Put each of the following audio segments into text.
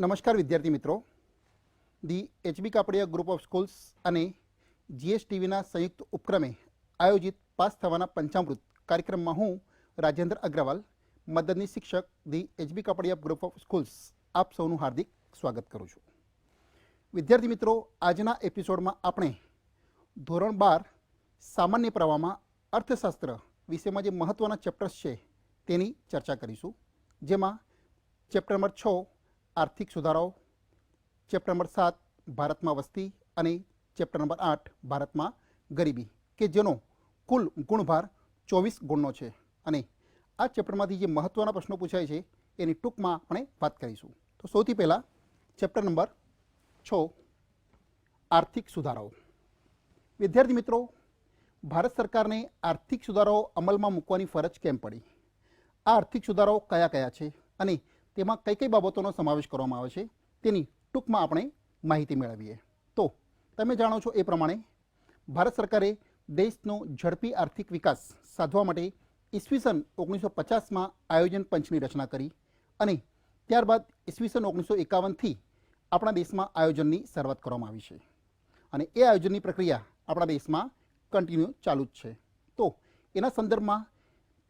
નમસ્કાર વિદ્યાર્થી મિત્રો. The HB Kapadia group of schools અને જીએસટીવીના સંયુક્ત ઉપક્રમે આયોજિત પાસ થવાના પંચામૃત કાર્યક્રમમાં હું રાજેન્દ્ર અગ્રવાલ, મદદની શિક્ષક the HB Kapadia group of schools આપ સૌનું હાર્દિક સ્વાગત કરું છું. વિદ્યાર્થી મિત્રો, આજના એપિસોડમાં આપણે ધોરણ બાર સામાન્ય પ્રવાહમાં અર્થશાસ્ત્ર વિષયમાં જે મહત્ત્વના ચેપ્ટર્સ છે તેની ચર્ચા કરીશું. જેમાં ચેપ્ટર નંબર છ આર્થિક સુધારાઓ ચેપ્ટર નંબર સાત, ભારતમાં વસ્તી અને ચેપ્ટર નંબર આઠ, ભારતમાં ગરીબી, કે જેનો કુલ ગુણભાર ચોવીસ ગુણનો છે. અને આ ચેપ્ટરમાંથી જે મહત્ત્વના પ્રશ્નો પૂછાય છે, એની ટૂંકમાં આપણે વાત કરીશું. તો સૌથી પહેલાં ચેપ્ટર નંબર છ, આર્થિક સુધારાઓ. વિદ્યાર્થી મિત્રો, ભારત સરકારને આર્થિક સુધારાઓ અમલમાં મૂકવાની ફરજ કેમ પડી? આ આર્થિક સુધારાઓ કયા કયા છે? અને તેમાં કઈ કઈ બાબતોનો સમાવેશ કરવામાં આવે છે તેની ટૂંકમાં આપણે માહિતી મેળવીએ. તો તમે જાણો છો એ પ્રમાણે ભારત સરકારે દેશનો ઝડપી આર્થિક વિકાસ સાધવા માટે ઈસવીસન ઓગણીસો પચાસમાં આયોજન પંચની રચના કરી અને ત્યારબાદ ઈસવીસન ઓગણીસો એકાવનથી આપણા દેશમાં આયોજનની શરૂઆત કરવામાં આવી છે. અને એ આયોજનની પ્રક્રિયા આપણા દેશમાં કન્ટિન્યુ ચાલુ જ છે. તો એના સંદર્ભમાં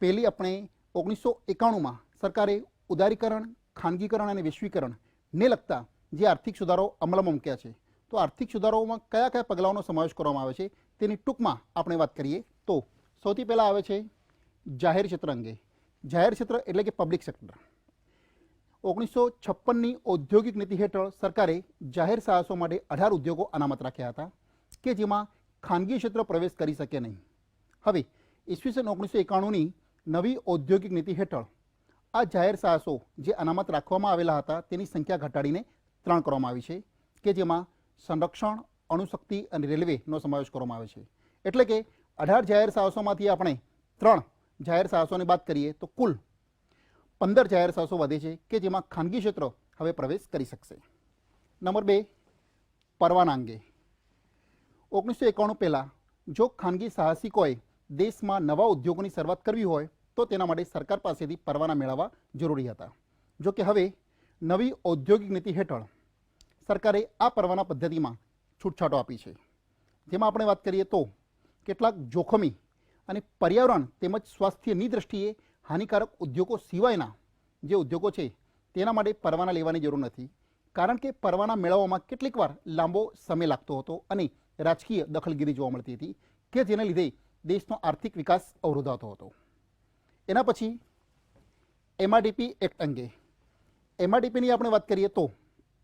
પહેલી આપણે ઓગણીસો એકાણુંમાં સરકારે ઉદારીકરણ, ખાનગીકરણ અને વૈશ્વિકરણને લગતા જે આર્થિક સુધારો અમલમાં મૂક્યા છે. તો આર્થિક સુધારાઓમાં કયા કયા પગલાઓનો સમાવેશ કરવામાં આવે છે તેની ટૂંકમાં આપણે વાત કરીએ તો સૌથી પહેલાં આવે છે જાહેર ક્ષેત્ર અંગે. જાહેર ક્ષેત્ર એટલે કે પબ્લિક સેક્ટર ઓગણીસો છપ્પનની ઔદ્યોગિક નીતિ હેઠળ સરકારે જાહેર સાહસો માટે અઢાર ઉદ્યોગો અનામત રાખ્યા હતા કે જેમાં ખાનગી ક્ષેત્ર પ્રવેશ કરી શકે નહીં. હવે ઈસવીસન ઓગણીસો એકાણુંની નવી ઔદ્યોગિક નીતિ હેઠળ આ જાહેર સાહસો જે અનામત રાખવામાં આવેલા હતા, તેની સંખ્યા ઘટાડીને ત્રણ કરવામાં આવી છે, કે જેમાં સંરક્ષણ, અણુશક્તિ અને રેલવેનો સમાવેશ કરવામાં આવે છે. એટલે કે અઢાર જાહેર સાહસોમાંથી આપણે ત્રણ જાહેર સાહસોની વાત કરીએ, તો કુલ પંદર જાહેર સાહસો વધે છે, કે જેમાં ખાનગી ક્ષેત્ર હવે પ્રવેશ કરી શકશે. નંબર બે, પરવાના અંગે. ઓગણીસો એકાણું પહેલાં જો ખાનગી સાહસિકોએ દેશમાં નવા ઉદ્યોગોની શરૂઆત કરવી હોય તો તેના માટે સરકાર પાસેથી પરવાના મેળવવા જરૂરી હતા. જો કે હવે નવી ઔદ્યોગિક નીતિ હેઠળ સરકારે આ પરવાના પદ્ધતિમાં છૂટછાટો આપી છે. જેમાં આપણે વાત કરીએ તો કેટલાક જોખમી અને પર્યાવરણ તેમજ સ્વાસ્થ્યની દ્રષ્ટિએ હાનિકારક ઉદ્યોગો સિવાયના જે ઉદ્યોગો છે તેના માટે પરવાના લેવાની જરૂર નથી. કારણ કે પરવાના મેળવવામાં કેટલીક વાર લાંબો સમય લાગતો હતો અને રાજકીય દખલગીરી જોવા મળતી હતી કે જેને લીધે દેશનો આર્થિક વિકાસ અવરોધાતો હતો. એના પછી એમઆરડીપી એક્ટ અંગે. એમઆરડીપીની આપણે વાત કરીએ તો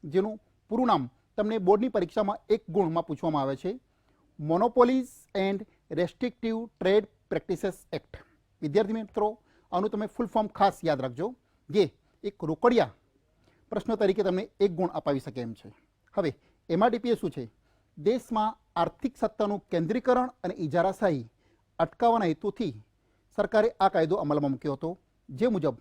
જેનું પૂરું નામ તમને બોર્ડની પરીક્ષામાં એક ગુણમાં પૂછવામાં આવે છે. Monopolies and restrictive trade practices act વિદ્યાર્થી મિત્રો, આનું તમે ફૂલ ફોર્મ ખાસ યાદ રાખજો. જે એક રોકડિયા પ્રશ્ન તરીકે તમને એક ગુણ અપાવી શકે એમ છે. હવે એમઆરડીપીએ શું છે? દેશમાં આર્થિક સત્તાનું કેન્દ્રીકરણ અને ઇજારાશાહી અટકાવવાના હેતુથી સરકારે આ કાયદો અમલમાં મૂક્યો હતો. જે મુજબ,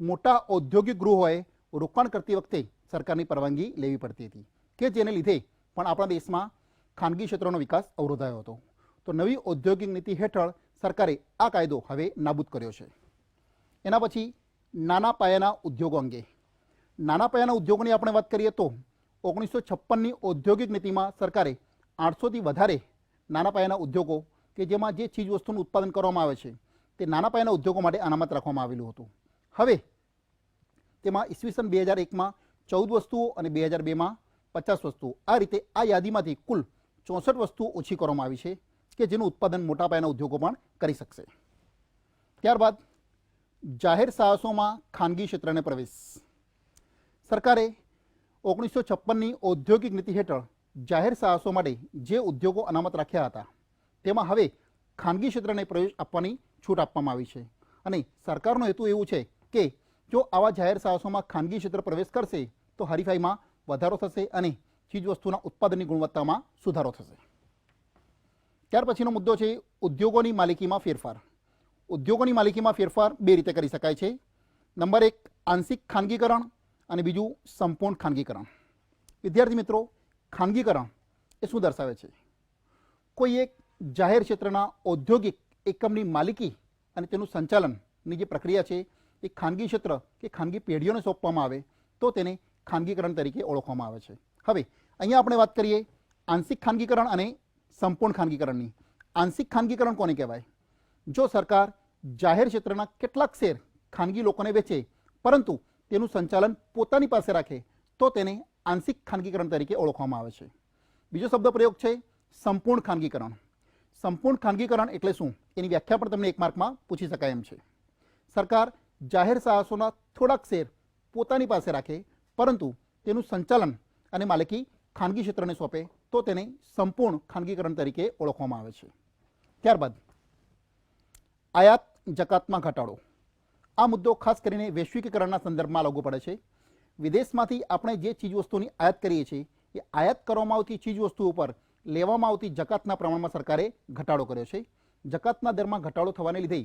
મોટા ઔદ્યોગિક ગૃહોએ રોકાણ કરતી વખતે સરકારની પરવાનગી લેવી પડતી હતી કે જેને લીધે પણ આપણા દેશમાં ખાનગી ક્ષેત્રનો વિકાસ અવરોધાયો હતો. તો નવી ઔદ્યોગિક નીતિ હેઠળ સરકારે આ કાયદો હવે નાબૂદ કર્યો છે. એના પછી નાના પાયાના ઉદ્યોગો અંગે. નાના પાયાના ઉદ્યોગોની આપણે વાત કરીએ તો ઓગણીસો છપ્પનની ઔદ્યોગિક નીતિમાં સરકારે આઠસોથી વધારે નાના પાયાના ઉદ્યોગો કે જેમાં જે ચીજ વસ્તુનું ઉત્પાદન કરવામાં આવે છે તે નાના પાયાના ઉદ્યોગો માટે અનામત રાખવામાં આવેલું હતું. હવે તેમાં ઈસવીસન બે હજાર એકમાં ચૌદ વસ્તુઓ અને બે હજાર બેમાં પચાસ વસ્તુઓ. આ રીતે આ યાદીમાંથી કુલ ચોસઠ વસ્તુઓ ઓછી કરવામાં આવી છે કે જેનું ઉત્પાદન મોટા પાયાના ઉદ્યોગો પણ કરી શકશે. ત્યારબાદ જાહેર સાહસોમાં ખાનગી ક્ષેત્રને પ્રવેશ. સરકારે ઓગણીસો છપ્પનની ઔદ્યોગિક નીતિ હેઠળ જાહેર સાહસો માટે જે ઉદ્યોગો અનામત રાખ્યા હતા, તેમાં હવે ખાનગી ક્ષેત્રને પ્રવેશ આપવાની છૂટ આપવામાં આવી છે. અને સરકારનો હેતુ એવું છે કે જો આવા જાહેર સાહસોમાં ખાનગી ક્ષેત્ર પ્રવેશ કરશે, તો હરીફાઈમાં વધારો થશે અને ચીજવસ્તુના ઉત્પાદનની ગુણવત્તામાં સુધારો થશે. ત્યાર પછીનો મુદ્દો છે ઉદ્યોગોની માલિકીમાં ફેરફાર. ઉદ્યોગોની માલિકીમાં ફેરફાર બે રીતે કરી શકાય છે. નંબર એક, આંશિક ખાનગીકરણ અને બીજું, સંપૂર્ણ ખાનગીકરણ. વિદ્યાર્થી મિત્રો, ખાનગીકરણ એ શું દર્શાવે છે? કોઈ એક જાહેર ક્ષેત્રના ઔદ્યોગિક એકમની માલિકી અને તેનું સંચાલનની જે પ્રક્રિયા છે, એ ખાનગી ક્ષેત્ર કે ખાનગી પેઢીઓને સોંપવામાં આવે, તો તેને ખાનગીકરણ તરીકે ઓળખવામાં આવે છે. હવે, અહીંયા આપણે વાત કરીએ આંશિક ખાનગીકરણ અને સંપૂર્ણ ખાનગીકરણની. આંશિક ખાનગીકરણ કોને કહેવાય? જો સરકાર જાહેર ક્ષેત્રના કેટલાક શેર ખાનગી લોકોને વેચે, પરંતુ તેનું સંચાલન પોતાની પાસે રાખે, તો તેને આંશિક ખાનગીકરણ તરીકે ઓળખવામાં આવે છે. બીજો શબ્દ પ્રયોગ છે સંપૂર્ણ ખાનગીકરણ. સંપૂર્ણ ખાનગીકરણ એટલે શું? એની વ્યાખ્યા પણ તમને એક માર્કમાં પૂછી શકાય એમ છે. સરકાર જાહેર સાહસોના થોડાક શેર પોતાની પાસે રાખે, પરંતુ તેનું સંચાલન અને માલિકી ખાનગી ક્ષેત્રને સોંપે, તો તેને સંપૂર્ણ ખાનગીકરણ તરીકે ઓળખવામાં આવે છે. ત્યારબાદ, આયાત જકાતમાં ઘટાડો. આ મુદ્દો ખાસ કરીને વૈશ્વિકીકરણના સંદર્ભમાં લાગુ પડે છે. વિદેશમાંથી આપણે જે ચીજવસ્તુની આયાત કરીએ છીએ, એ આયાત કરવામાં આવતી ચીજવસ્તુઓ પર લેવામાં આવતી જકાતના પ્રમાણમાં સરકારે ઘટાડો કર્યો છે. જકાતના દરમાં ઘટાડો થવાને લીધે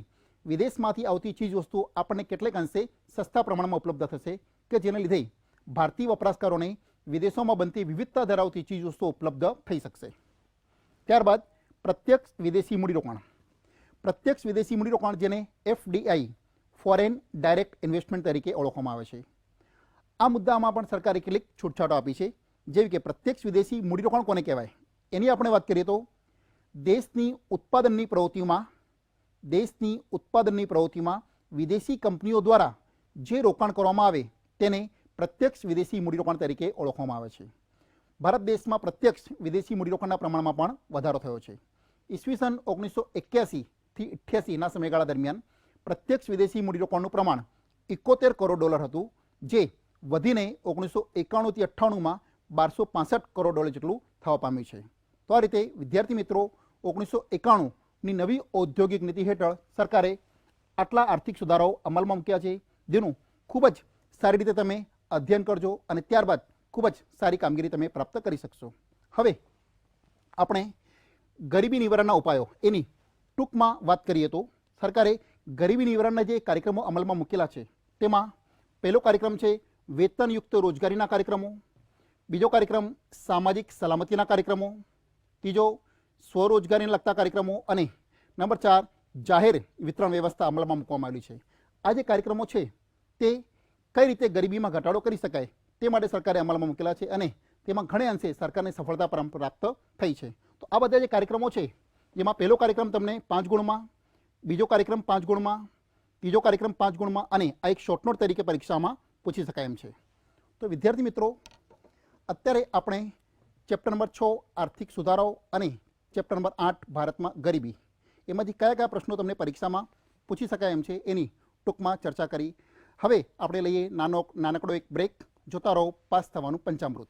વિદેશમાંથી આવતી ચીજવસ્તુઓ આપણને કેટલેક અંશે સસ્તા પ્રમાણમાં ઉપલબ્ધ થશે કે જેને લીધે ભારતીય વપરાશકારોને વિદેશોમાં બનતી વિવિધતા ધરાવતી ચીજવસ્તુઓ ઉપલબ્ધ થઈ શકશે. ત્યારબાદ પ્રત્યક્ષ વિદેશી મૂડીરોકાણ. પ્રત્યક્ષ વિદેશી મૂડીરોકાણ જેને એફડીઆઈ, ફોરેન ડાયરેક્ટ ઇન્વેસ્ટમેન્ટ તરીકે ઓળખવામાં આવે છે. આ મુદ્દામાં પણ સરકારે કેટલીક છૂટછાટો આપી છે. જેવી કે પ્રત્યક્ષ વિદેશી મૂડીરોકાણ કોને કહેવાય? એની આપણે વાત કરીએ તો દેશની ઉત્પાદનની પ્રવૃત્તિઓમાં, દેશની ઉત્પાદનની પ્રવૃત્તિમાં વિદેશી કંપનીઓ દ્વારા જે રોકાણ કરવામાં આવે તેને પ્રત્યક્ષ વિદેશી મૂડીરોકાણ તરીકે ઓળખવામાં આવે છે. ભારત દેશમાં પ્રત્યક્ષ વિદેશી મૂડીરોકાણના પ્રમાણમાં પણ વધારો થયો છે. ઈસવીસન ઓગણીસો એક્યાસીથી અઠ્યાસીના સમયગાળા દરમિયાન પ્રત્યક્ષ વિદેશી મૂડીરોકાણનું પ્રમાણ એકોતેર કરોડ ડોલર હતું, જે વધીને ઓગણીસો એકાણુંથી અઠ્ઠાણુંમાં બારસો પાસઠ કરોડ ડોલર જેટલું થવા પામ્યું છે. તો આ રીતે વિદ્યાર્થી મિત્રો, ઓગણીસો એકાણુંની નવી ઔદ્યોગિક નીતિ હેઠળ સરકારે આટલા આર્થિક સુધારાઓ અમલમાં મૂક્યા છે, જેનું ખૂબ જ સારી રીતે તમે અધ્યયન કરજો અને ત્યારબાદ ખૂબ જ સારી કામગીરી તમે પ્રાપ્ત કરી શકશો. હવે આપણે ગરીબી નિવારણના ઉપાયો એની ટૂંકમાં વાત કરીએ તો સરકારે ગરીબી નિવારણના જે કાર્યક્રમો અમલમાં મૂકેલા છે, તેમાં પહેલો કાર્યક્રમ છે વેતનયુક્ત રોજગારીના કાર્યક્રમો, બીજો કાર્યક્રમ સામાજિક સલામતીના કાર્યક્રમો ત્રીજો, સ્વરોજગારીને લગતા કાર્યક્રમો અને નંબર ચાર, જાહેર વિતરણ વ્યવસ્થા અમલમાં મૂકવામાં આવી છે. આ જે કાર્યક્રમો છે, તે કઈ રીતે ગરીબીમાં ઘટાડો કરી શકાય તે માટે સરકારે અમલમાં મૂકેલા છે અને તેમાં ઘણે અંશે સરકારને સફળતા પ્રાપ્ત થઈ છે. તો આ બધા જે કાર્યક્રમો છે જેમાં પહેલો કાર્યક્રમ તમને પાંચ ગુણમાં, બીજો કાર્યક્રમ પાંચ ગુણમાં, ત્રીજો કાર્યક્રમ પાંચ ગુણમાં અને આ એક શોર્ટ નોટ તરીકે પરીક્ષામાં પૂછી શકાય એમ છે. તો વિદ્યાર્થી મિત્રો, અત્યારે આપણે ચેપ્ટર નંબર છ, આર્થિક સુધારાઓ અને ચેપ્ટર નંબર આઠ, ભારતમાં ગરીબી. એમાંથી કયા કયા પ્રશ્નો તમને પરીક્ષામાં પૂછી શકાય એમ છે એની ટૂંકમાં ચર્ચા કરી. હવે આપણે લઈએ નાનો, નાનકડો એક બ્રેક જોતા રહો પાસ થવાનું પંચામૃત.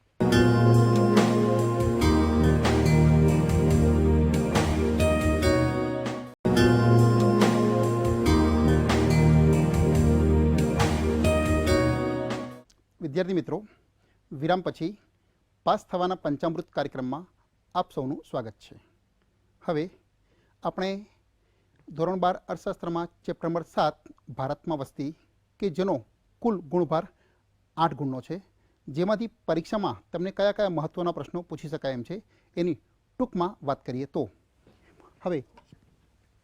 વિદ્યાર્થી મિત્રો, વિરામ પછી પાસ થવાના પંચામૃત કાર્યક્રમમાં આપ સૌનું સ્વાગત છે. હવે આપણે ધોરણ બાર અર્થશાસ્ત્રમાં ચેપ્ટર નંબર સાત, ભારતમાં વસ્તી, કે જેનો કુલ ગુણભાર આઠ ગુણનો છે, જેમાંથી પરીક્ષામાં તમને કયા કયા મહત્ત્વના પ્રશ્નો પૂછી શકાય એમ છે, એની ટૂંકમાં વાત કરીએ તો. હવે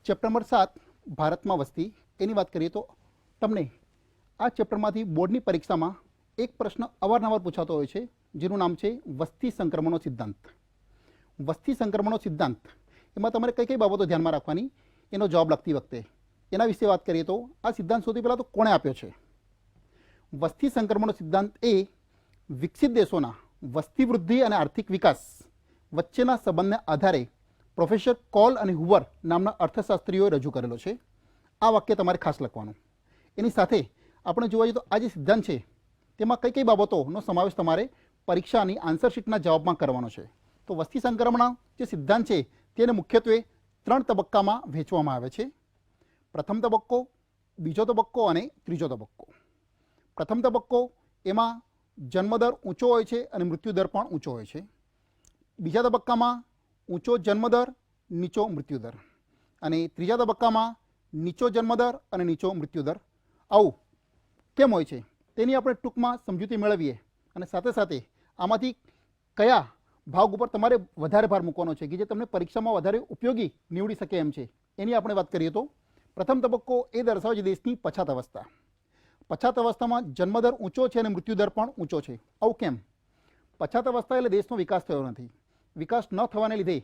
ચેપ્ટર નંબર સાત, ભારતમાં વસ્તી, એની વાત કરીએ તો તમને આ ચેપ્ટરમાંથી બોર્ડની પરીક્ષામાં એક પ્રશ્ન અવારનવાર પૂછાતો હોય છે જેનું નામ છે વસ્તી સંક્રમણનો સિદ્ધાંત. વસ્તી સંક્રમણનો સિદ્ધાંત. એમાં તમારે કઈ કઈ બાબતો ધ્યાનમાં રાખવાની? એનો જવાબ લખતી વખતે. એના વિશે વાત કરીએ તો આ સિદ્ધાંત સૌથી પહેલાં તો કોણે આપ્યો છે? વસ્તી સંક્રમણનો સિદ્ધાંત એ વિકસિત દેશોના વસ્તી વૃદ્ધિ અને આર્થિક વિકાસ વચ્ચેના સંબંધને આધારે પ્રોફેસર કોલ અને હુવર નામના અર્થશાસ્ત્રીઓએ રજૂ કરેલો છે. આ વાક્ય તમારે ખાસ લખવાનું. એની સાથે આપણે જોવા જઈએ તો આ જે સિદ્ધાંત છે, તેમાં કઈ કઈ બાબતોનો સમાવેશ તમારે પરીક્ષાની આન્સર શીટના જવાબમાં કરવાનો છે. તો વસ્તી સંક્રમણ જે સિદ્ધાંત છે, તેને મુખ્યત્વે ત્રણ તબક્કામાં વહેંચવામાં આવે છે. પ્રથમ તબક્કો, બીજો તબક્કો અને ત્રીજો તબક્કો. પ્રથમ તબક્કો એમાં જન્મદર ઊંચો હોય છે અને મૃત્યુદર પણ ઊંચો હોય છે. બીજા તબક્કામાં ઊંચો જન્મદર, નીચો મૃત્યુદર. અને ત્રીજા તબક્કામાં નીચો જન્મદર અને નીચો મૃત્યુદર. આવું કેમ હોય છે? તેની આપણે ટૂંકમાં સમજૂતી મેળવીએ. અને સાથે સાથે આમાંથી કયા ભાગ ઉપર તમારે વધારે ભાર મૂકવાનો છે કે જે તમને પરીક્ષામાં વધારે ઉપયોગી નીવડી શકે એમ છે, એની આપણે વાત કરીએ તો પ્રથમ તબક્કો એ દર્શાવે છે દેશની પછાત અવસ્થા. પછાત અવસ્થામાં જન્મદર ઊંચો છે અને મૃત્યુદર પણ ઊંચો છે. આવું કેમ? પછાત અવસ્થા એટલે દેશનો વિકાસ થયો નથી. વિકાસ ન થવાને લીધે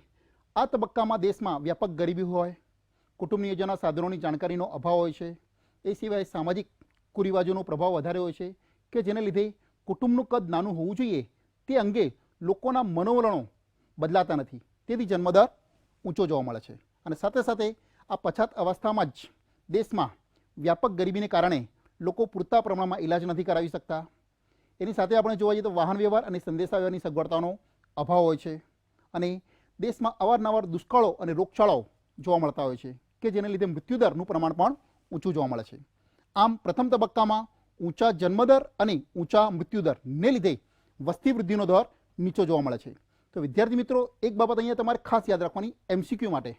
આ તબક્કામાં દેશમાં વ્યાપક ગરીબી હોય કુટુંબ નિયોજનના સાધનોની જાણકારીનો અભાવ હોય છે, એ સિવાય સામાજિક કુરિવાજોનો પ્રભાવ વધારે હોય છે કે જેને લીધે કુટુંબનું કદ નાનું હોવું જોઈએ, તે અંગે લોકોના મનોવલણો બદલાતા નથી. તેથી જન્મદર ઊંચો જોવા મળે છે. અને સાથે સાથે આ પછાત અવસ્થામાં જ દેશમાં વ્યાપક ગરીબીને કારણે લોકો પૂરતા પ્રમાણમાં ઇલાજ નથી કરાવી શકતા. એની સાથે આપણે જોવા જઈએ તો વાહન વ્યવહાર અને સંદેશા સગવડતાનો અભાવ હોય છે. અને દેશમાં અવારનવાર દુષ્કાળો અને રોગચાળાઓ જોવા મળતા હોય છે, કે જેને લીધે મૃત્યુદરનું પ્રમાણ પણ ઊંચું જોવા મળે છે. આમ પ્રથમ તબક્કામાં ઊંચા જન્મદર અને ઊંચા મૃત્યુદરને લીધે વસ્તી વૃદ્ધિનો દર નીચો જોવા મળે છે. તો વિદ્યાર્થી મિત્રો, એક બાબત અહીંયા તમારે ખાસ યાદ રાખવાની એમસીક્યુ માટે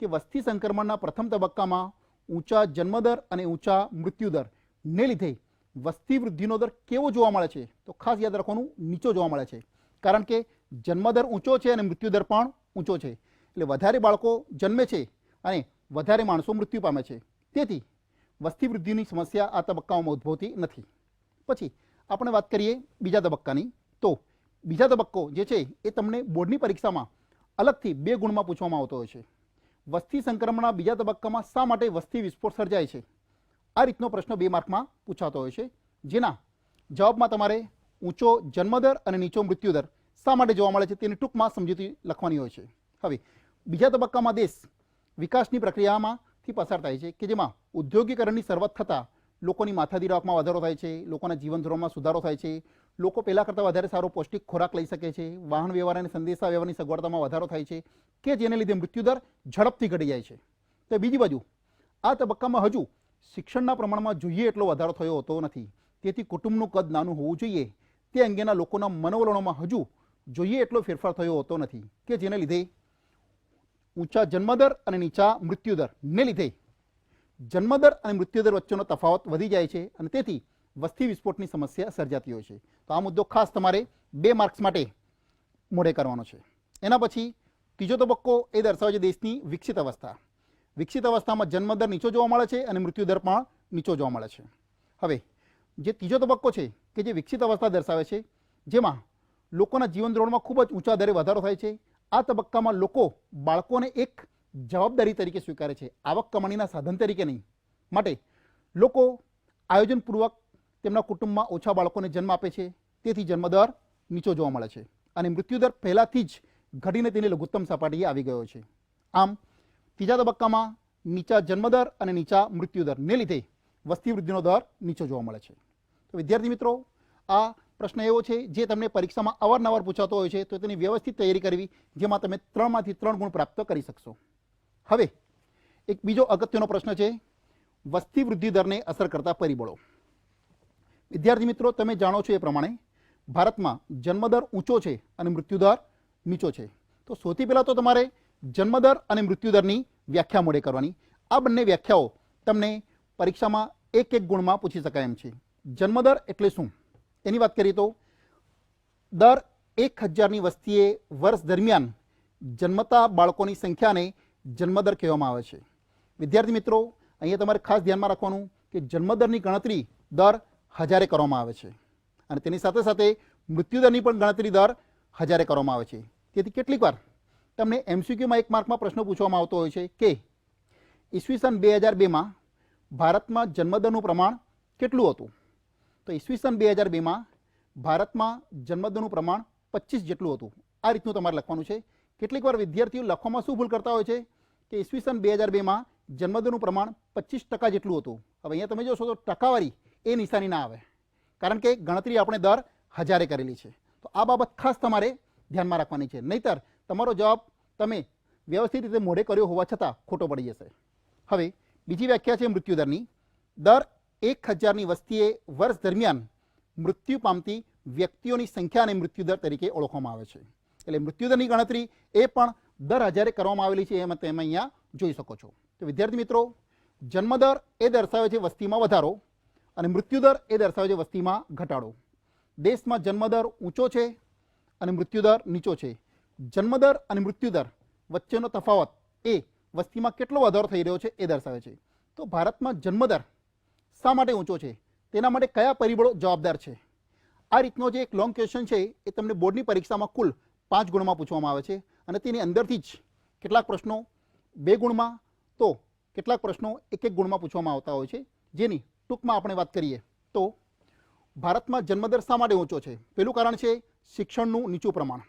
કે વસ્તી સંક્રમણના પ્રથમ તબક્કામાં ઊંચા જન્મદર અને ઊંચા મૃત્યુદરને લીધે વસ્તી વૃદ્ધિનો દર કેવો જોવા મળે છે? તો ખાસ યાદ રાખવાનું નીચો જોવા મળે છે. કારણ કે જન્મદર ઊંચો છે અને મૃત્યુદર પણ ઊંચો છે. એટલે વધારે બાળકો જન્મે છે અને વધારે માણસો મૃત્યુ પામે છે. તેથી વસ્તી વૃદ્ધિની સમસ્યા આ તબક્કાઓમાં ઉદ્ભવતી નથી. પછી આપણે વાત કરીએ બીજા તબક્કાની. તો બીજા તબક્કો જે છે એ તમને બોર્ડની પરીક્ષામાં અલગથી બે ગુણમાં પૂછવામાં આવતો હોય છે. વસ્તી સંક્રમણના બીજા તબક્કામાં શા માટે વસ્તી વિસ્ફોટ સર્જાય છે? આ રીતનો પ્રશ્ન બે માર્કમાં પૂછાતો હોય છે. જેના જવાબમાં તમારે ઊંચો જન્મદર અને નીચો મૃત્યુદર શા માટે જોવા મળે છે તેની ટૂંકમાં સમજૂતી લખવાની હોય છે. હવે બીજા તબક્કામાં દેશ વિકાસની પ્રક્રિયામાંથી પસાર થાય છે કે જેમાં ઉદ્યોગીકરણની શરૂઆત થતાં લોકોની માથાદીર રાખમાં વધારો થાય છે, લોકોના જીવન ધોરણમાં સુધારો થાય છે, લોકો પહેલાં કરતાં વધારે સારો પૌષ્ટિક ખોરાક લઈ શકે છે, વાહન વ્યવહાર અને સંદેશા વ્યવહારની સગવડતામાં વધારો થાય છે કે જેને લીધે મૃત્યુદર ઝડપથી ઘટી જાય છે. તો બીજી બાજુ, આ તબક્કામાં હજુ શિક્ષણના પ્રમાણમાં જોઈએ એટલો વધારો થયો હોતો નથી. તેથી કુટુંબનું કદ નાનું હોવું જોઈએ. તે અંગેના લોકોના મનોવલણોમાં હજુ જોઈએ એટલો ફેરફાર થયો હોતો નથી કે જેને લીધે ઊંચા જન્મદર અને નીચા મૃત્યુદર. ને લીધે જન્મદર અને મૃત્યુદર વચ્ચેનો તફાવત વધી જાય છે અને તેથી વસ્તી વિસ્ફોટની સમસ્યા સર્જાતી હોય છે. તો આ મુદ્દો ખાસ તમારે બે માર્ક્સ માટે મોડે કરવાનો છે. એના પછી ત્રીજો તબક્કો એ દર્શાવે છે દેશની વિકસિત અવસ્થા. વિકસિત અવસ્થામાં જન્મદર નીચો જોવા મળે છે અને મૃત્યુદર પણ નીચો જોવા મળે છે. હવે જે ત્રીજો તબક્કો છે કે જે વિકસિત અવસ્થા દર્શાવે છે, જેમાં લોકોના જીવન ધોરણમાં ખૂબ જ ઊંચા દરે વધારો થાય છે આ તબક્કામાં લોકો બાળકોને એક જવાબદારી તરીકે સ્વીકારે છે. આવક કમાણીના સાધન તરીકે નહીં. માટે લોકો આયોજનપૂર્વક તેમના કુટુંબમાં ઓછા બાળકોને જન્મ આપે છે. તેથી જન્મદર નીચો જોવા મળે છે અને મૃત્યુદર પહેલાંથી જ ઘટીને તેની લઘુત્તમ સપાટીએ આવી ગયો છે. આમ, ત્રીજા તબક્કામાં નીચા જન્મદર અને નીચા મૃત્યુદરને લીધે વસ્તી વૃદ્ધિનો દર નીચો જોવા મળે છે. તો વિદ્યાર્થી મિત્રો, આ પ્રશ્ન એવો છે, જે તમને પરીક્ષામાં અવારનવાર પૂછાતો હોય છે, તો તેની વ્યવસ્થિત તૈયારી કરવી, જેમાં તમે ત્રણમાંથી ત્રણ ગુણ પ્રાપ્ત કરી શકશો. હવે, એક બીજો અગત્યનો પ્રશ્ન છે, વસ્તી વૃદ્ધિ દરને અસર કરતા પરિબળો. વિદ્યાર્થી મિત્રો, તમે જાણો છો એ પ્રમાણે, ભારતમાં જન્મદર ઊંચો છે અને મૃત્યુદર નીચો છે. તો સૌથી પહેલાં તો તમારે જન્મદર અને મૃત્યુદરની વ્યાખ્યા મોડે કરવાની. આ બંને વ્યાખ્યાઓ તમને પરીક્ષામાં એક એક ગુણમાં પૂછી શકાય એમ છે. જન્મદર એટલે શું? એની વાત કરીએ તો દર એક હજારની વસ્તીએ વર્ષ દરમિયાન જન્મતા બાળકોની સંખ્યાને જન્મદર કહેવામાં આવે છે. વિદ્યાર્થી મિત્રો, અહીંયા તમારે ખાસ ધ્યાનમાં રાખવાનું કે જન્મદરની ગણતરી દર હજારે કરવામાં આવે છે અને તેની સાથે સાથે મૃત્યુદરની પણ ગણતરી દર હજારે કરવામાં આવે છે. તેથી કેટલીક વાર તમને એમસીક્યુમાં એક માર્કમાં પ્રશ્ન પૂછવામાં આવતો હોય છે કે ઈસવીસન બે હજાર બેમાં ભારતમાં જન્મદરનું પ્રમાણ કેટલું હતું? તો ઈસવીસન બે હજાર બેમાં ભારતમાં જન્મદનનું પ્રમાણ પચીસ જેટલું હતું. આ રીતનું તમારે લખવાનું છે. કેટલીક વાર વિદ્યાર્થીઓ લખવામાં શું ભૂલ કરતા હોય છે? કે ઈસવીસન બે હજાર બેમાં જન્મદનું પ્રમાણ પચીસ ટકા જેટલું હતું. હવે અહીંયા તમે જોશો તો ટકાવારી એ નિશાની ના આવે. કારણ કે ગણતરી આપણે દર હજારે કરેલી છે. તો આ બાબત ખાસ તમારે ધ્યાનમાં રાખવાની છે. નહીતર તમારો જવાબ તમે વ્યવસ્થિત રીતે મોઢે કર્યો હોવા છતાં ખોટો પડી જશે. હવે બીજી વ્યાખ્યા છે મૃત્યુદરની. દર એક હજારની વસ્તીએ વર્ષ દરમિયાન મૃત્યુ પામતી વ્યક્તિઓની સંખ્યાને મૃત્યુદર તરીકે ઓળખવામાં આવે છે. એટલે મૃત્યુદરની ગણતરી એ પણ દર હજારે કરવામાં આવેલી છે, એમ તમે અહીંયા જોઈ શકો છો. તો વિદ્યાર્થી મિત્રો, જન્મદર એ દર્શાવે છે વસ્તીમાં વધારો અને મૃત્યુદર એ દર્શાવે છે વસ્તીમાં ઘટાડો. દેશમાં જન્મદર ઊંચો છે અને મૃત્યુદર નીચો છે. જન્મદર અને મૃત્યુદર વચ્ચેનો તફાવત એ વસ્તીમાં કેટલો વધારો થઈ રહ્યો છે એ દર્શાવે છે. તો ભારતમાં જન્મદર શા માટે ઊંચો છે? તેના માટે કયા પરિબળો જવાબદાર છે? આ રીતનો જે એક લોંગ ક્વેશ્ચન છે, એ તમને બોર્ડની પરીક્ષામાં કુલ પાંચ ગુણમાં પૂછવામાં આવે છે. અને તેની અંદરથી જ કેટલાક પ્રશ્નો બે ગુણમાં, તો કેટલાક પ્રશ્નો એક એક ગુણમાં પૂછવામાં આવતા હોય છે. જેની ટૂંકમાં આપણે વાત કરીએ, તો ભારતમાં જન્મદર શા માટે ઊંચો છે? પહેલું કારણ છે શિક્ષણનું નીચું પ્રમાણ.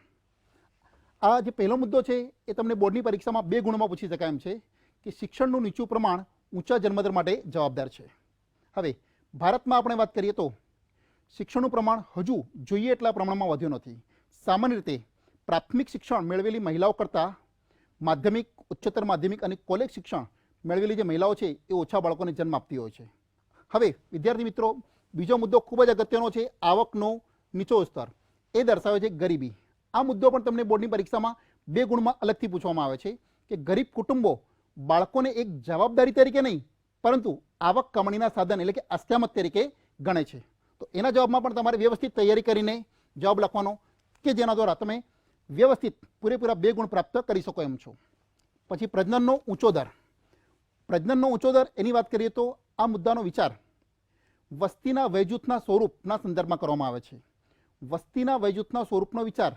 આ જે પહેલો મુદ્દો છે, એ તમને બોર્ડની પરીક્ષામાં બે ગુણમાં પૂછી શકાય એમ છે કે શિક્ષણનું નીચું પ્રમાણ ઊંચા જન્મદર માટે જવાબદાર છે. હવે, ભારતમાં આપણે વાત કરીએ તો શિક્ષણનું પ્રમાણ હજુ જોઈએ એટલા પ્રમાણમાં વધ્યું નથી. સામાન્ય રીતે પ્રાથમિક શિક્ષણ મેળવેલી મહિલાઓ કરતાં માધ્યમિક, ઉચ્ચતર માધ્યમિક અને કોલેજ શિક્ષણ મેળવેલી જે મહિલાઓ છે એ ઓછા બાળકોને જન્મ આપતી હોય છે. હવે, વિદ્યાર્થી મિત્રો, બીજો મુદ્દો ખૂબ જ અગત્યનો છે આવકનો નીચો સ્તર. એ દર્શાવે છે ગરીબી. આ મુદ્દો પણ તમને બોર્ડની પરીક્ષામાં બે ગુણમાં અલગથી પૂછવામાં આવે છે કે ગરીબ કુટુંબો બાળકોને એક જવાબદારી તરીકે નહીં, પરંતુ આવક કમણીના સાધન એટલે કે અસ્ક્યામત તરીકે ગણે છે. તો એના જવાબમાં પણ તમારે વ્યવસ્થિત તૈયારી કરીને જવાબ લખવાનો કે જેના દ્વારા તમે વ્યવસ્થિત પૂરેપૂરા બે ગુણ પ્રાપ્ત કરી શકો એમ છો. પછી પ્રજનનનો ઊંચો દર. પ્રજનનનો ઊંચો દર એની વાત કરીએ તો આ મુદ્દાનો વિચાર વસ્તીના વયજૂથના સ્વરૂપના સંદર્ભમાં કરવામાં આવે છે. વસ્તીના વયજૂથના સ્વરૂપનો વિચાર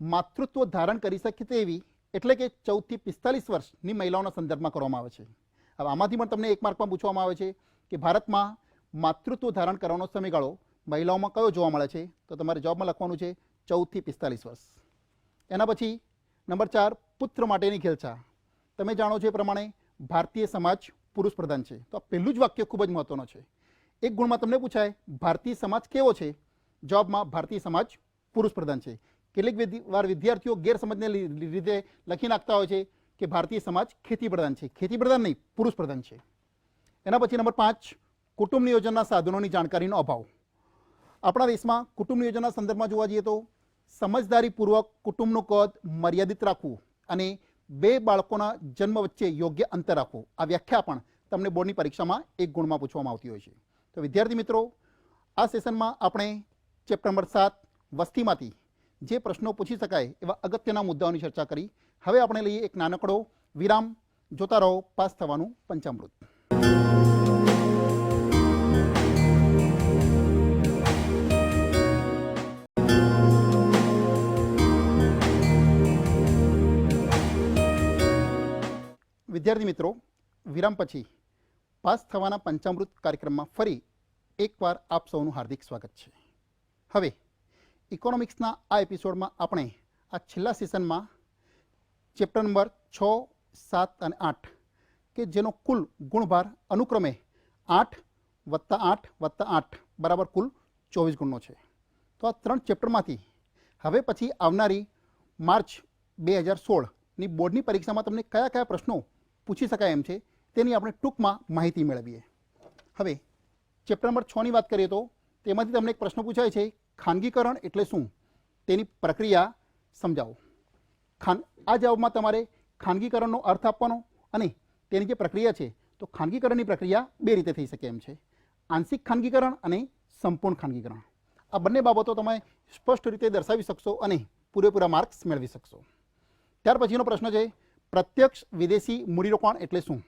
માતૃત્વ ધારણ કરી શકે તેવી એટલે કે ચૌદથી પિસ્તાલીસ વર્ષની મહિલાઓના સંદર્ભમાં કરવામાં આવે છે. હવે આમાંથી પણ તમને એક માર્કમાં પૂછવામાં આવે છે કે ભારતમાં માતૃત્વ ધારણ કરવાનો સમયગાળો મહિલાઓમાં કયો જોવા મળે છે? તો તમારે જવાબમાં લખવાનું છે ચૌદથી પિસ્તાલીસ વર્ષ. એના પછી નંબર ચાર, પુત્ર માટેની ખેલછા તમે જાણો છો એ પ્રમાણે ભારતીય સમાજ પુરુષ પ્રધાન છે. તો આ પહેલું જ વાક્ય ખૂબ જ મહત્વનો છે. એક ગુણમાં તમને પૂછાય, ભારતીય સમાજ કેવો છે? જવાબમાં ભારતીય સમાજ પુરુષ પ્રધાન છે. કેટલીક વાર વિદ્યાર્થીઓ ગેરસમજને લીધે લખી નાખતા હોય છે. કે ભારતીય સમાજ ખેતી પ્રધાન છે. ખેતી પ્રધાન નહીં પુરુષ પ્રધાન છે. એના પછી નંબર પાંચ, કુટુંબ નિયોજનના સાધનોની જાણકારીનો અભાવ. આપણા દેશમાં કુટુંબ નિયોજનના સંદર્ભમાં જોવા જઈએ તો સમજદારીપૂર્વક કુટુંબનું કદ મર્યાદિત રાખવું અને બે બાળકોના જન્મ વચ્ચે યોગ્ય અંતર રાખવું. આ વ્યાખ્યા પણ તમને બોર્ડની પરીક્ષામાં એક ગુણમાં પૂછવામાં આવતી હોય છે. તો વિદ્યાર્થી મિત્રો, આ સેશનમાં આપણે ચેપ્ટર નંબર સાત વસ્તીમાંથી જે પ્રશ્નો પૂછી શકાય એવા અગત્યના મુદ્દાઓની ચર્ચા કરી. હવે આપણે લઈએ એક નાનકડો વિરામ. જોતા રહો, પાસ થવાનું પંચામૃત. વિદ્યાર્થી મિત્રો, વિરામ પછી પાસ થવાના પંચામૃત કાર્યક્રમમાં ફરી એકવાર આપ સૌનું હાર્દિક સ્વાગત છે. હવે ઇકોનોમિક્સના આ એપિસોડમાં આપણે આ છેલ્લા સેશનમાં ચેપ્ટર નંબર છ, સાત અને આઠ, કે જેનો કુલ ગુણભાર અનુક્રમે આઠ વત્તા આઠ વત્તા આઠ બરાબર કુલ ચોવીસ ગુણનો છે. તો આ ત્રણ ચેપ્ટરમાંથી હવે પછી આવનારી માર્ચ બે હજાર સોળની બોર્ડની પરીક્ષામાં તમને કયા કયા પ્રશ્નો પૂછી શકાય એમ છે તેની આપણે ટૂંકમાં માહિતી મેળવીએ. હવે ચેપ્ટર નંબર છની વાત કરીએ તો તેમાંથી તમને એક પ્રશ્ન પૂછાય છે, ખાનગીકરણ એટલે શું? તેની પ્રક્રિયા સમજાવો. ખાન આ જવાબમાં તમારે ખાનગીકરણનો અર્થ આપવાનો અને તેની જે પ્રક્રિયા છે, તો ખાનગીકરણની પ્રક્રિયા બે રીતે થઈ શકે એમ છે. આંશિક ખાનગીકરણ અને સંપૂર્ણ ખાનગીકરણ. આ બંને બાબતો તમે સ્પષ્ટ રીતે દર્શાવી શકશો અને પૂરેપૂરા માર્ક્સ મેળવી શકશો. ત્યાર પછીનો પ્રશ્ન છે, પ્રત્યક્ષ વિદેશી મૂડીરોકાણ એટલે શું?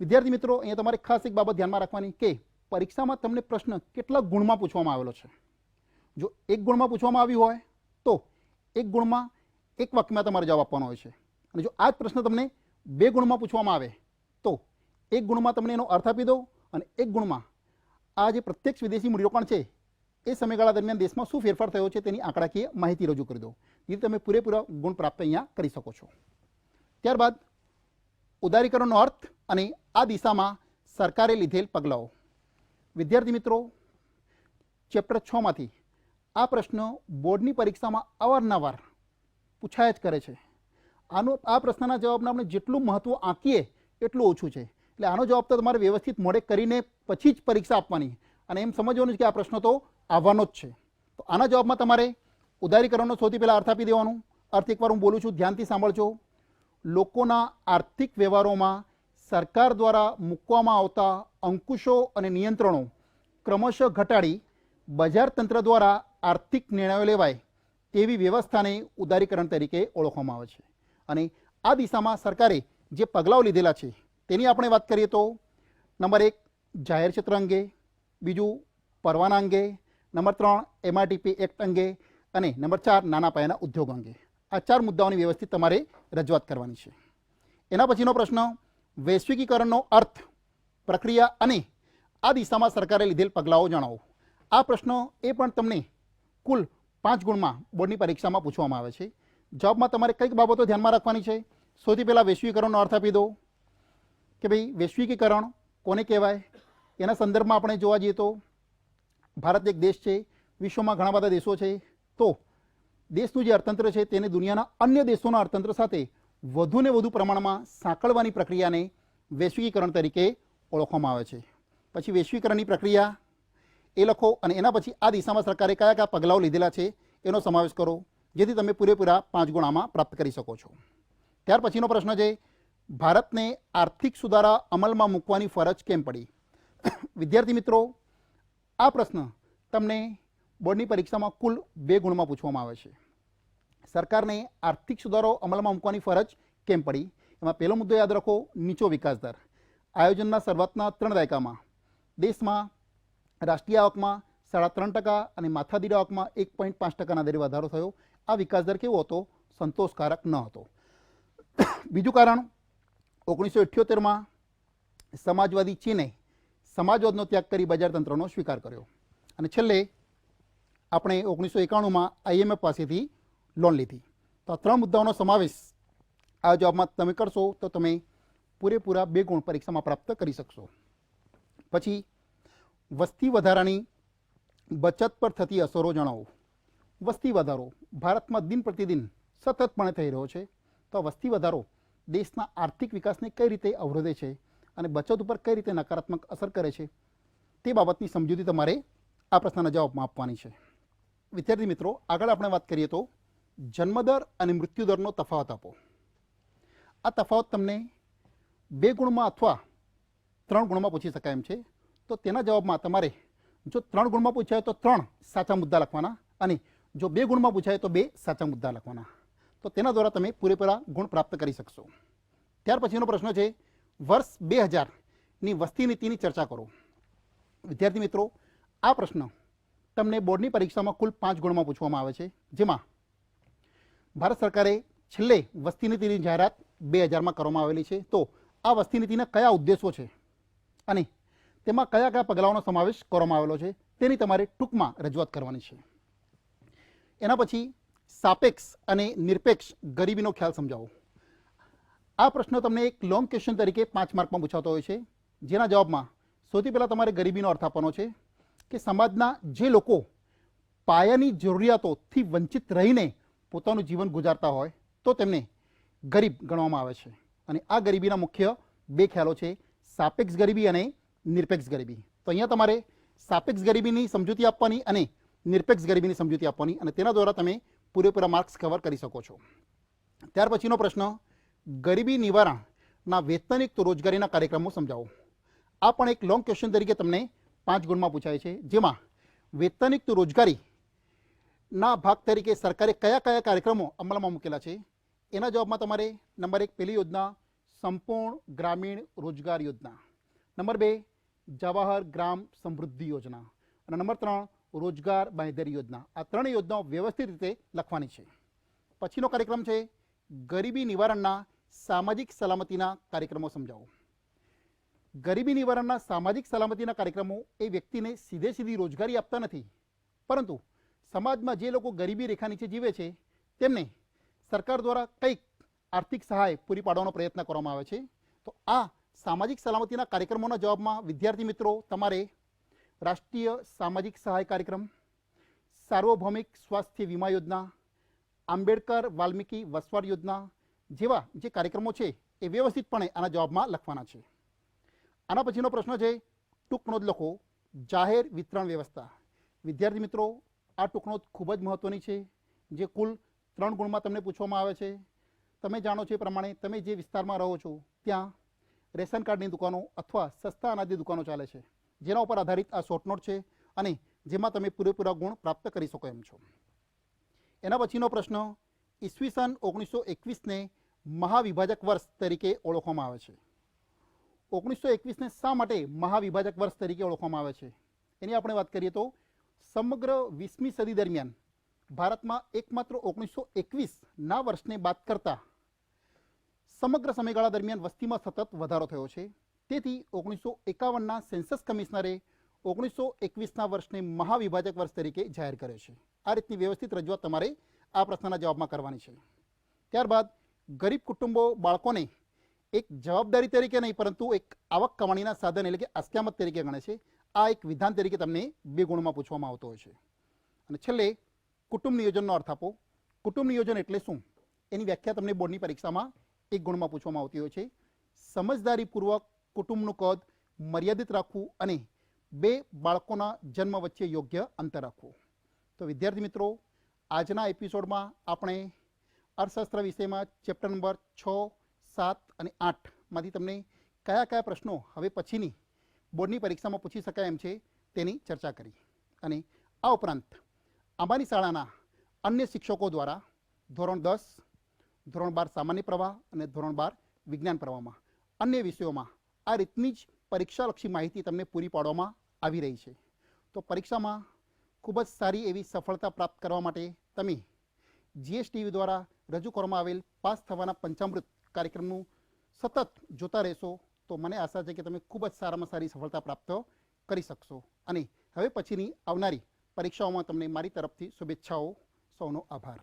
વિદ્યાર્થી મિત્રો, અહીંયા તમારે ખાસ એક બાબત ધ્યાનમાં રાખવાની કે પરીક્ષામાં તમને પ્રશ્ન કેટલા ગુણમાં પૂછવામાં આવેલો છે? જો એક ગુણમાં પૂછવામાં આવ્યું હોય, તો એક ગુણમાં એક વાક્યમાં તમારે જવાબ આપવાનો હોય છે. અને જો આ જ પ્રશ્ન તમને બે ગુણમાં પૂછવામાં આવે, તો એક ગુણમાં તમને એનો અર્થ આપી દો અને એક ગુણમાં આ જે પ્રત્યક્ષ વિદેશી મૂડીરોકાણ છે, એ સમયગાળા દરમિયાન દેશમાં શું ફેરફાર થયો છે તેની આંકડાકીય માહિતી રજૂ કરી દો જેથી તમે પૂરેપૂરા ગુણ પ્રાપ્ત અહીંયા કરી શકો છો. ત્યારબાદ, ઉદારીકરણનો અર્થ અને આ દિશામાં સરકારે લીધેલ પગલાઓ. વિદ્યાર્થી મિત્રો, ચેપ્ટર છમાંથી આ પ્રશ્ન બોર્ડની પરીક્ષામાં અવારનવાર પૂછાયા જ કરે છે. આનો, આ પ્રશ્નના જવાબને આપણે જેટલું મહત્ત્વ આંકીએ એટલું ઓછું છે. એટલે આનો જવાબ તો તમારે વ્યવસ્થિત મોડે કરીને પછી જ પરીક્ષા આપવાની. અને એમ સમજવાનું કે આ પ્રશ્ન તો આવવાનો જ છે. તો આના જવાબમાં તમારે ઉદારીકરણનો સૌથી પહેલાં અર્થ આપી દેવાનું. અર્થ એકવાર હું બોલું છું, ધ્યાનથી સાંભળજો. લોકોના આર્થિક વ્યવહારોમાં સરકાર દ્વારા મૂકવામાં આવતા અંકુશો અને નિયંત્રણો ક્રમશઃ ઘટાડી બજાર તંત્ર દ્વારા આર્થિક નિર્ણયો લેવાય. તેવી વ્યવસ્થાને ઉદારીકરણ તરીકે ઓળખવામાં આવે છે. અને આ દિશામાં સરકારે જે પગલાઓ લીધેલા છે, તેની આપણે વાત કરીએ તો, નંબર એક, જાહેર ક્ષેત્ર અંગે, બીજું, પરવાના અંગે, નંબર ત્રણ, એમઆરટીપી એક્ટ અંગે, અને નંબર ચાર, નાના પાયાના ઉદ્યોગ અંગે. આ ચાર મુદ્દાઓની વ્યવસ્થિત તમારે રજૂઆત કરવાની છે. એના પછીનો પ્રશ્ન, વૈશ્વિકીકરણનો અર્થ, પ્રક્રિયા અને આ દિશામાં સરકારે લીધેલ પગલાઓ જણાવો. આ પ્રશ્ન એ પણ તમને કુલ પાંચ ગુણમાં બોર્ડની પરીક્ષામાં પૂછવામાં આવે છે. જોબમાં તમારે કંઈક બાબતો ધ્યાનમાં રાખવાની છે. સૌથી પહેલાં વૈશ્વિકરણનો અર્થ આપી દો. કે ભાઈ વૈશ્વિકીકરણ કોને કહેવાય? એના સંદર્ભમાં આપણે જોવા જઈએ તો ભારત એક દેશ છે. વિશ્વમાં ઘણા બધા દેશો છે. તો દેશનું જે અર્થતંત્ર છે તેને દુનિયાના અન્ય દેશોના અર્થતંત્ર સાથે વધુને વધુ પ્રમાણમાં સાંકળવાની પ્રક્રિયાને વૈશ્વિકીકરણ તરીકે ઓળખવામાં આવે છે. પછી વૈશ્વિકરણની પ્રક્રિયા એ લખો અને એના પછી આ દિશામાં સરકારે કયા કયા પગલાઓ લીધેલા છે એનો સમાવેશ કરો, જેથી તમે પૂરેપૂરા પાંચ ગુણામાં પ્રાપ્ત કરી શકો છો. ત્યાર પછીનો પ્રશ્ન છે, ભારતને આર્થિક સુધારા અમલમાં મૂકવાની ફરજ કેમ પડી? વિદ્યાર્થી મિત્રો, આ પ્રશ્ન તમને બોર્ડની પરીક્ષામાં કુલ બે ગુણમાં પૂછવામાં આવે છે. સરકારને આર્થિક સુધારો અમલમાં મૂકવાની ફરજ કેમ પડી? એમાં પહેલો મુદ્દો યાદ રાખો, નીચો વિકાસ દર. આયોજનના શરૂઆતના ત્રણ દાયકામાં દેશમાં રાષ્ટ્રીય આવકમાં સાડા ત્રણ ટકા અને માથાદીઠ આવકમાં એક પોઈન્ટ પાંચ ટકાના દરે વધારો થયો. આ વિકાસ દર કેવો હતો? સંતોષકારક ન હતો. બીજું કારણ, ઓગણીસો અઠ્યોતેરમાં સમાજવાદી ચીને સમાજવાદનો ત્યાગ કરી બજાર તંત્રનો સ્વીકાર કર્યો. અને છેલ્લે આપણે ઓગણીસો એકાણુંમાં આઈએમએફ પાસેથી લોન લીધી. તો આ ત્રણ મુદ્દાઓનો સમાવેશ આ જવાબમાં તમે કરશો તો તમે પૂરેપૂરા બે ગુણ પરીક્ષામાં પ્રાપ્ત કરી શકશો. પછી વસ્તી વધારાની બચત પર થતી અસરો જણાવો. વસ્તી વધારો ભારતમાં દિન પ્રતિદિન સતતપણે થઈ રહ્યો છે. તો વસ્તી વધારો દેશના આર્થિક વિકાસને કઈ રીતે અવરોધે છે અને બચત ઉપર કઈ રીતે નકારાત્મક અસર કરે છે તે બાબતની સમજૂતી તમારે આ પ્રશ્નના જવાબમાં આપવાની છે. વિદ્યાર્થી મિત્રો, આગળ આપણે વાત કરીએ તો જન્મદર અને મૃત્યુદરનો તફાવત આપો. આ તફાવત તમને બે ગુણમાં અથવા ત્રણ ગુણમાં પૂછી શકાય એમ છે. તો તેના જવાબમાં તમારે જો ત્રણ ગુણમાં પૂછાય તો ત્રણ સાચા મુદ્દા લખવાના અને જો બે ગુણમાં પૂછાય તો બે સાચા મુદ્દા લખવાના. તો તેના દ્વારા તમે પૂરેપૂરા ગુણ પ્રાપ્ત કરી શકશો. ત્યાર પછીનો પ્રશ્ન છે, વર્ષ બે હજારની વસ્તી નીતિની ચર્ચા કરો. વિદ્યાર્થી મિત્રો, આ પ્રશ્ન તમને બોર્ડની પરીક્ષામાં કુલ પાંચ ગુણમાં પૂછવામાં આવે છે. જેમાં ભારત સરકારે છેલ્લે વસ્તી નીતિની જાહેરાત બે હજારમાં કરવામાં આવેલી છે. તો આ વસ્તી નીતિના કયા ઉદ્દેશો છે? અને તેમાં કયા કયા પગલાઓનો સમાવેશ કરવામાં આવેલો છે તેની તમારે ટૂંકમાં રજૂઆત કરવાની છે. એના પછી સાપેક્ષ અને નિરપેક્ષ ગરીબીનો ખ્યાલ સમજાવો. આ પ્રશ્ન તમને એક લોંગ ક્વેશ્ચન તરીકે પાંચ માર્કમાં પૂછાતો હોય છે, જેના જવાબમાં સૌથી પહેલાં તમારે ગરીબીનો અર્થ આપવાનો છે કે સમાજના જે લોકો પાયાની જરૂરિયાતોથી વંચિત રહીને પોતાનું જીવન ગુજારતા હોય, તો તેમને ગરીબ ગણવામાં આવે છે. અને આ ગરીબીના મુખ્ય બે ખ્યાલો છે, સાપેક્ષ ગરીબી અને નિરપેક્ષ ગરીબી. તો અહીંયા તમારે સાપેક્ષ ગરીબીની સમજૂતી આપવાની અને નિરપેક્ષ ગરીબીની સમજૂતી આપવાની અને તેના દ્વારા તમે પૂરેપૂરા માર્ક્સ કવર કરી શકો છો. ત્યાર પછીનો પ્રશ્ન, ગરીબી નિવારણના વેતનિક રોજગારીના કાર્યક્રમો સમજાવો. આ પણ એક લોંગ ક્વેશ્ચન તરીકે તમને પાંચ ગુણમાં પૂછાય છે. જેમાં વેતનિક રોજગારીના ભાગ તરીકે સરકારે કયા કયા કાર્યક્રમો અમલમાં મૂકેલા છે? એના જવાબમાં તમારે નંબર એક પહેલી યોજના, સંપૂર્ણ ગ્રામીણ રોજગાર યોજના. નંબર બે જવાહર ગ્રામ સમૃદ્ધિ યોજના અને નંબર ત્રણ, રોજગાર બાંયધરી યોજના. આ ત્રણ યોજનાઓ વ્યવસ્થિત રીતે લખવાની છે. પછીનો કાર્યક્રમ છે, ગરીબી નિવારણના સામાજિક સલામતીના કાર્યક્રમો સમજાવો. ગરીબી નિવારણના સામાજિક સલામતીના કાર્યક્રમો એ વ્યક્તિને સીધે સીધી રોજગારી આપતા નથી. પરંતુ સમાજમાં જે લોકો ગરીબી રેખા નીચે જીવે છે, તેમને સરકાર દ્વારા કંઈક આર્થિક સહાય પૂરી પાડવાનો પ્રયત્ન કરવામાં આવે છે. તો આ સામાજિક સલામતીના કાર્યક્રમોના જવાબમાં વિદ્યાર્થી મિત્રો, તમારે રાષ્ટ્રીય સામાજિક સહાય કાર્યક્રમ, સાર્વભૌમિક સ્વાસ્થ્ય વીમા યોજના, આંબેડકર વાલ્મીકી વસવાટ યોજના જેવા જે કાર્યક્રમો છે એ વ્યવસ્થિતપણે આના જવાબમાં લખવાના છે. આના પછીનો પ્રશ્ન છે ટૂંકનોંધ લખો, જાહેર વિતરણ વ્યવસ્થા. વિદ્યાર્થી મિત્રો, આ ટૂંકનો ખૂબ જ મહત્ત્વની છે, જે કુલ ત્રણ ગુણમાં તમને પૂછવામાં આવે છે. તમે જાણો છો એ પ્રમાણે તમે જે વિસ્તારમાં રહો છો, ત્યાં રેશન કાર્ડની દુકાનો અથવા સસ્તા અનાજની દુકાનો ચાલે છે. જેના ઉપર આધારિત આ શોર્ટનોટ છે અને જેમાં તમે પૂરેપૂરા ગુણ પ્રાપ્ત કરી શકો એમ છો. એના પછીનો પ્રશ્ન ઈસવીસન ઓગણીસો એકવીસને મહાવિભાજક વર્ષ તરીકે ઓળખવામાં આવે છે. ઓગણીસો એકવીસને શા માટે મહાવિભાજક વર્ષ તરીકે ઓળખવામાં આવે છે? એની આપણે વાત કરીએ તો, સમગ્ર વીસમી સદી દરમિયાન ભારતમાં એકમાત્ર ઓગણીસો એકવીસના વર્ષને બાદ કરતા સમગ્ર સમયગાળા દરમિયાન વસ્તીમાં સતત વધારો થયો છે. તેથી ઓગણીસો એકાવનના સેન્સસ કમિશનરે ઓગણીસો એકવીસના વર્ષને મહાવિભાજક વર્ષ તરીકે જાહેર કર્યો છે. આ રીતની વ્યવસ્થિત રજૂઆત તમારે આ પ્રશ્નના જવાબમાં કરવાની છે. ત્યારબાદ, ગરીબ કુટુંબો બાળકોને એક જવાબદારી તરીકે નહીં, પરંતુ એક આવક કમાણીના સાધન એટલે કે અસ્ક્યામત તરીકે ગણે છે. આ એક વિધાન તરીકે તમને બે ગુણમાં પૂછવામાં આવતો હોય છે. અને છેલ્લે, કુટુંબ નિયોજનનો અર્થ આપો. કુટુંબ નિયોજન એટલે શું? એની વ્યાખ્યા તમને બોર્ડની પરીક્ષામાં એક ગુણમાં પૂછવામાં આવતી હોય છે. સમજદારીપૂર્વક કુટુંબનું કદ મર્યાદિત રાખવું અને બે બાળકોના જન્મ વચ્ચે યોગ્ય અંતર રાખવું. તો વિદ્યાર્થી મિત્રો, આજના એપિસોડમાં આપણે અર્થશાસ્ત્ર વિષયમાં ચેપ્ટર નંબર છ, સાત અને આઠમાંથી તમને કયા કયા પ્રશ્નો હવે પછીની બોર્ડની પરીક્ષામાં પૂછી શકાય એમ છે તેની ચર્ચા કરી. અને આ ઉપરાંત અમારી શાળાના અન્ય શિક્ષકો દ્વારા ધોરણ દસ ધોરણ બાર સામાન્ય પ્રવાહ અને ધોરણ બાર વિજ્ઞાન પ્રવાહમાં. અન્ય વિષયોમાં આ રીતની જ પરીક્ષાલક્ષી માહિતી તમને પૂરી પાડવામાં આવી રહી છે. તો પરીક્ષામાં ખૂબ જ સારી એવી સફળતા પ્રાપ્ત કરવા માટે તમે જીએસટીવી દ્વારા રજૂ કરવામાં આવેલ પાસ થવાના પંચામૃત કાર્યક્રમનું સતત જોતા રહેશો તો મને આશા છે કે તમે ખૂબ જ સારામાં સારી સફળતા પ્રાપ્ત કરી શકશો. અને હવે પછીની આવનારી પરીક્ષાઓમાં તમને મારી તરફથી શુભેચ્છાઓ. સૌનો આભાર.